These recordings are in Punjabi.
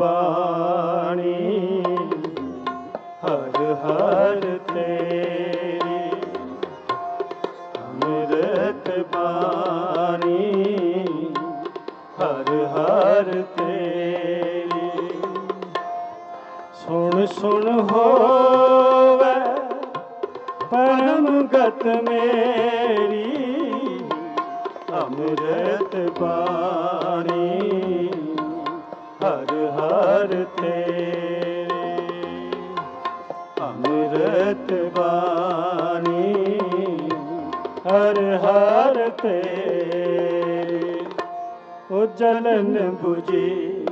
ਬਾਣੀ ਹਰ ਹਰ ਤੇਰੀ ਅੰਮ੍ਰਿਤ ਬਾਣੀ ਹਰ ਹਰ ਤੇਰੀ। ਸੁਣ ਸੁਣ ਹੋਵੇ ਪਰਮ ਗਤ ਮੇਰੀ, ਅੰਮ੍ਰਿਤ ਬਾਣੀ ਹਰ ਤੇ ਅੰਮ੍ਰਿਤ ਬਾਣੀ, ਹਰ ਹਰ ਤੇ ਉਹ ਜਲਨ 부ਜੀ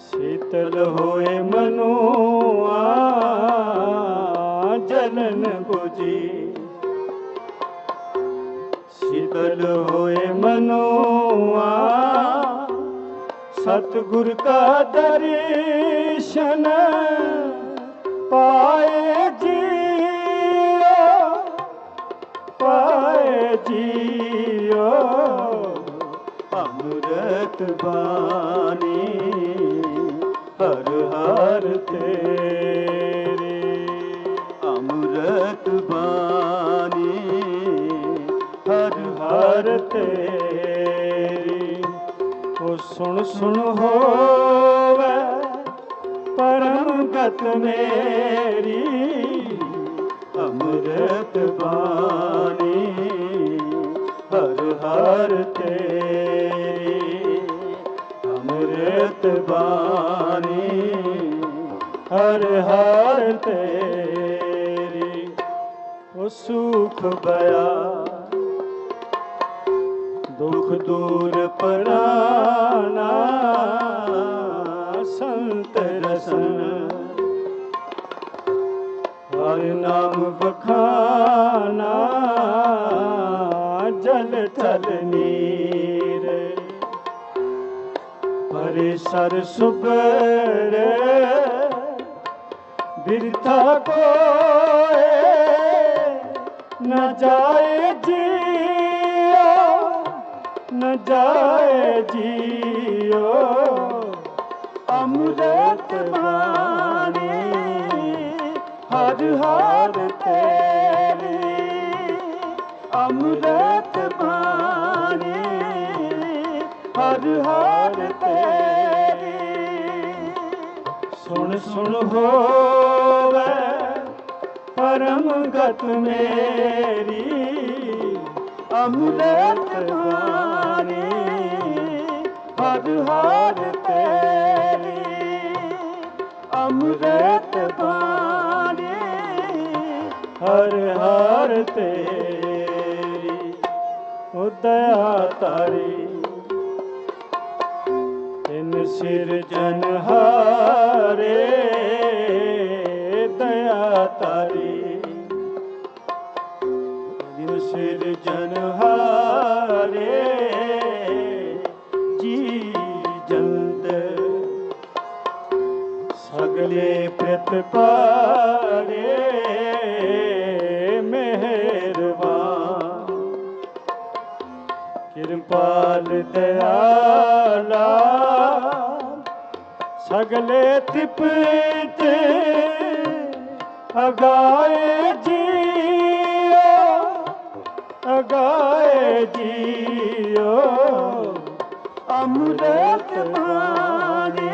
ਸ਼ੀਤਲ ਹੋਏ ਮਨੁਆ ਜਲਨ 부ਜੀ ਸ਼ੀਤਲ ਹੋਏ ਮਨੁਆ ਸਤਿਗੁਰ ਕਾ ਦਰਸ਼ਨ ਪਾਏ ਜੀਓ ਪਾਏ ਜੀਓ। ਅੰਮ੍ਰਿਤ ਬਾਣੀ, ਹਰ ਹਰ ਤੇਰੀ। ਅੰਮ੍ਰਿਤ ਬਾਣੀ, ਹਰ ਹਰ ਤੇਰੀ। ਸੁਣ ਸੁਣ ਹੋਵੇ, ਪਰਮ ਗਤ ਮੇਰੀ, ਅੰਮ੍ਰਿਤ ਬਾਣੀ, ਹਰ ਹਰ ਤੇਰੀ, ਅੰਮ੍ਰਿਤ ਬਾਣੀ, ਹਰ ਹਰ ਤੇਰੀ, ਉਹ ਸੁਖ ਬਿਆ ਦੁਖ ਦੂਰ ਪਰਾਨਾ ਸੰਤ ਰਸਨ। ਹਰ ਨਾਮ ਬਖਾਨਾ ਜਲ ਥਲ ਨੀਰ। ਪਰੇ ਸਰ ਸੁਬਰ ਬਿਰਥਾ ਕੋਏ, ਨ ਜਾਏ ਜੀਓ ਨ ਜਾਏ ਜੀਓ ਅੰਮ੍ਰਿਤ ਬਾਣੀ ਹਰ ਹਰ ਤੇਰੀ ਅੰਮ੍ਰਿਤ ਬਾਣੀ ਹਰ ਹਰ ਤੇਰੀ ਸੁਣ ਸੁਣ ਹੋਵੇ ਪਰਮ ਗਤ ਮੇਰੀ ਅੰਮ੍ਰਿਤ ਬਾਣੀ ਹਾਰ ਤੇਰੀ ਅੰਮ੍ਰਿਤ ਬਾਣੀ, ਹਰ ਹਰ ਤੇਰੀ, ਉਹ ਦਇਆ ਤਾਰੀ। ਤਿਨ ਸਿਰ ਜਨ ਹਾਰੇ, ਦਇਆ ਤਾਰੀ। ਤਿਨ ਸਿਰ ਜਨ ਹਾਰੇ ਸਗਲੇ ਪ੍ਰਤਪਾਰੇ ਮਿਹਰਬਾਨ। ਕਿਰਪਾਲ ਦਇਆਲਾ ਸਗਲੇ ਤਿਪਤ ਅਗਾਏ ਜੀਓ ਅਗਾਏ ਜੀਓ। ਅੰਮ੍ਰਿਤ ਬਾਣੀ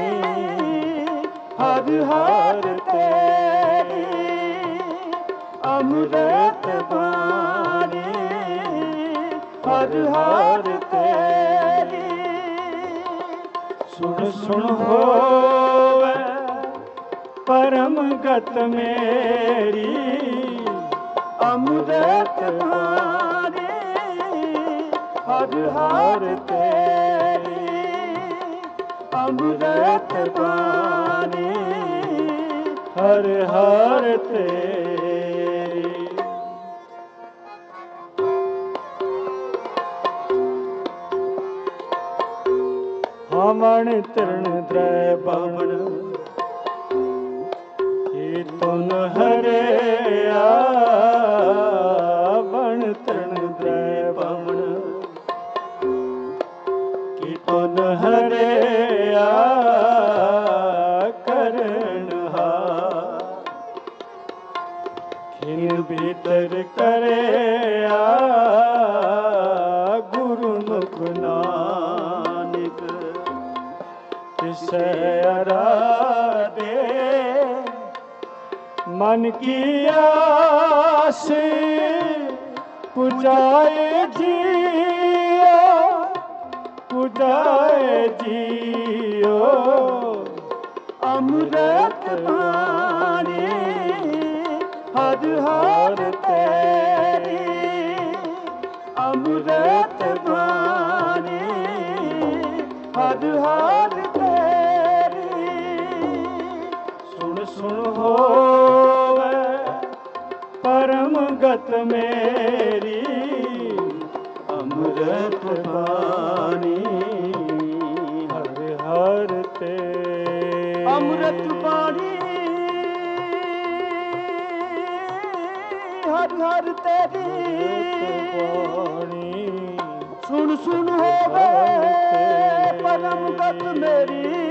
ਹਰ ਹਰ ਅੰਮ੍ਰਿਤ ਬਾਣੀ ਹਰ ਹਰ ਤੇਰੀ। ਸੁਣ ਸੁਣ ਹੋਵੇ, ਪਰਮ ਗਤ ਮੇਰੀ, ਅੰਮ੍ਰਿਤ ਬਾਣੀ ਹਰ ਹਰ ਤੇਰੀ। ਅੰਮ੍ਰਿਤ ਬਾਣੀ ਹਰ ਹਰ ਤੇਰੀ। ਪਾਵਨ ਤਿਰਣ ਤ੍ਰੈ ਪਾਵਨ ਕੀ ਤੁਨ ਹਰਿਆ ਬਣ ਤਿਰਣ ਤ੍ਰੈ ਪਾਵਨ ਕੀ ਤੁਨ ਹਰਿਆ ਕਰਨ ਹਾ। ਖਿਨ ਬੀਤਰ ਕਰ ਤਿਸੈ ਅਰਾਧੇ ਮਨ ਕੀ ਆਸ ਪੁਜਾਏ ਜੀਓ ਪੁਜਾਏ ਜੀਓ ਅੰਮ੍ਰਿਤ ਬਾਣੀ ਹਰ ਹਰ ਤੇਰੀ ਅੰਮ੍ਰਿਤ ਬਾਣੀ ਹਰ ਹਰ ਹੋਵੇ। ਪਰਮ ਗਤ ਮੇਰੀ ਅੰਮ੍ਰਿਤ ਹਰ ਹਰ ਤੇ। ਅੰਮ੍ਰਿਤ ਬਾਣੀ ਹਰ ਹਰ ਤੇਰੀ। ਸੁਣ ਸੁਣ ਹੋਵੇ ਪਰਮ ਗਤ ਮੇਰੀ।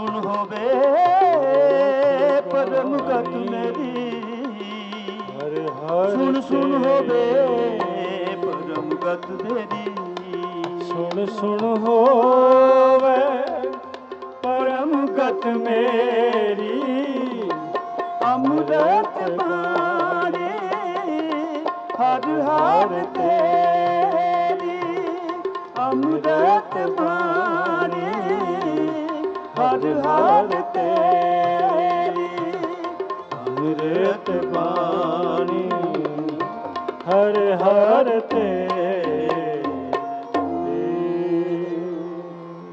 ਸੁਣ ਹੋਵੇ ਪਰਮ ਗਤ ਮੇਰੀ। ਹਰ ਹਰ ਸੁਣ ਸੁਣ। ਹੋਵੇ ਪਰਮ ਗਤ ਮੇਰੀ। ਸੁਣ ਸੁਣ ਹੋਵੇ ਪਰਮ ਗਤ ਮੇਰੀ। ਅੰਮ੍ਰਿਤ ਬਾਣੀ ਹਰ ਹਰ ਹਰ ਹਰ ਤੇਰੀ ਅੰਮ੍ਰਿਤ ਬਾਣੀ